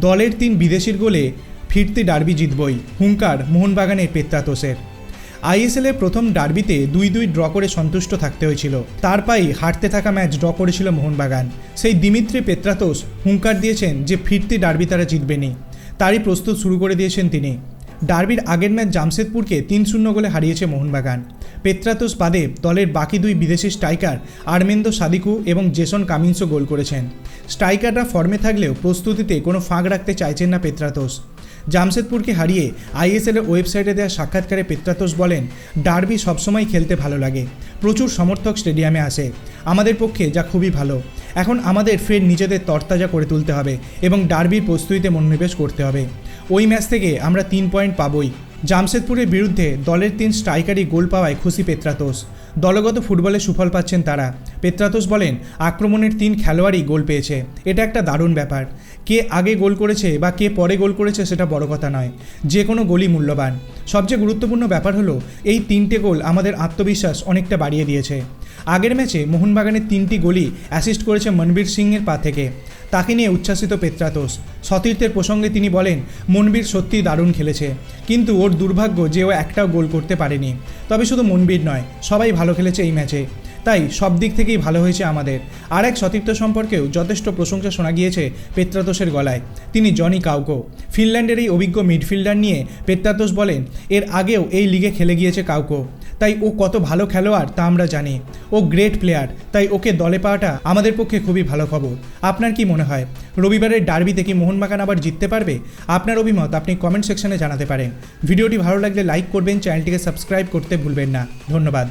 দলের তিন বিদেশির গোলে ফিরতি ডার্বি জিতবই। হুঙ্কার মোহনবাগানের পেত্রাতোসের আইএসএলের প্রথম ডার্বিতে দুই দুই ড্র করে সন্তুষ্ট থাকতে হয়েছিল। তার পাই হারতে থাকা ম্যাচ ড্র করেছিল মোহনবাগান। সেই দিমিত্রি পেত্রাতোস হুঙ্কার দিয়েছেন যে ফিরতি ডার্বি তারা জিতবেনি তারই প্রস্তুত শুরু করে দিয়েছেন তিনি। ডার্বির আগের ম্যাচ জামশেদপুরকে তিন শূন্য গোলে হারিয়েছে মোহনবাগান। পেত্রাতোস বাদে দলের বাকি দুই বিদেশি স্ট্রাইকার আর্মেন্দো সাদিকু এবং জেসন কামিন্সও গোল করেছেন। স্ট্রাইকাররা ফর্মে থাকলেও প্রস্তুতিতে কোনো ফাঁক রাখতে চাইছেন না পেত্রাতোস। জামশেদপুরকে হারিয়ে আইএসএলের ওয়েবসাইটে দেওয়া সাক্ষাৎকারে পেত্রাতোস বলেন, ডার্বি সবসময় খেলতে ভালো লাগে। প্রচুর সমর্থক স্টেডিয়ামে আসে আমাদের পক্ষে যা খুবই ভালো। এখন আমাদের ফের নিজেদের তরতাজা করে তুলতে হবে এবং ডার্বির প্রস্তুতিতে মনোনিবেশ করতে হবে। ওই ম্যাচ থেকে আমরা তিন পয়েন্ট পাবই। জামশেদপুরের বিরুদ্ধে দলের তিন স্ট্রাইকারই গোল পাওয়ায় খুশি পেত্রাতোস দলগত ফুটবলে সুফল পাচ্ছেন তারা। পেত্রাতোষ বলেন, আক্রমণের তিন খেলোয়াড়ই গোল পেয়েছে। এটা একটা দারুণ ব্যাপার। কে আগে গোল করেছে বা কে পরে গোল করেছে সেটা বড় কথা নয়। যে কোনো গোলই মূল্যবান। সবচেয়ে গুরুত্বপূর্ণ ব্যাপার হলো, এই তিনটে গোল আমাদের আত্মবিশ্বাস অনেকটা বাড়িয়ে দিয়েছে। আগের ম্যাচে মোহনবাগানের তিনটি গোলই অ্যাসিস্ট করেছে মনবীর সিংয়ের পা থেকে। তাকে নিয়ে উচ্ছ্বাসিত পেত্রাতোস সতীর্থের প্রসঙ্গে তিনি বলেন, মনবীর সত্যিই দারুণ খেলেছে। কিন্তু ওর দুর্ভাগ্য যে ও একটাও গোল করতে পারেনি। তবে শুধু মনবীর নয়, সবাই ভালো খেলেছে এই ম্যাচে। তাই সব দিক থেকেই ভালো হয়েছে আমাদের। আর এক সতীর্থ সম্পর্কেও যথেষ্ট প্রশংসা শোনা গিয়েছে পেত্রাতোষের গলায়। তিনি জনি কাউকো। ফিনল্যান্ডের এই অভিজ্ঞ মিডফিল্ডার নিয়ে পেত্রাতোস বলেন, এর আগেও এই লিগে খেলে গিয়েছে কাউকো। তাই ও কত ভালো খেলোয়াড় তা আমরা জানি। ও গ্রেট প্লেয়ার তাই ওকে দলে পাওয়াটা আমাদের পক্ষে খুবই ভালো খবর। আপনার কি মনে হয়? রবিবারের ডার্বিতে কি মোহনবাগান আবার জিততে পারবে? আপনার অভিমত আপনি কমেন্ট সেকশনে জানাতে পারেন। ভিডিওটি ভালো লাগলে লাইক করবেন চ্যানেলটিকে সাবস্ক্রাইব করতে ভুলবেন না। ধন্যবাদ।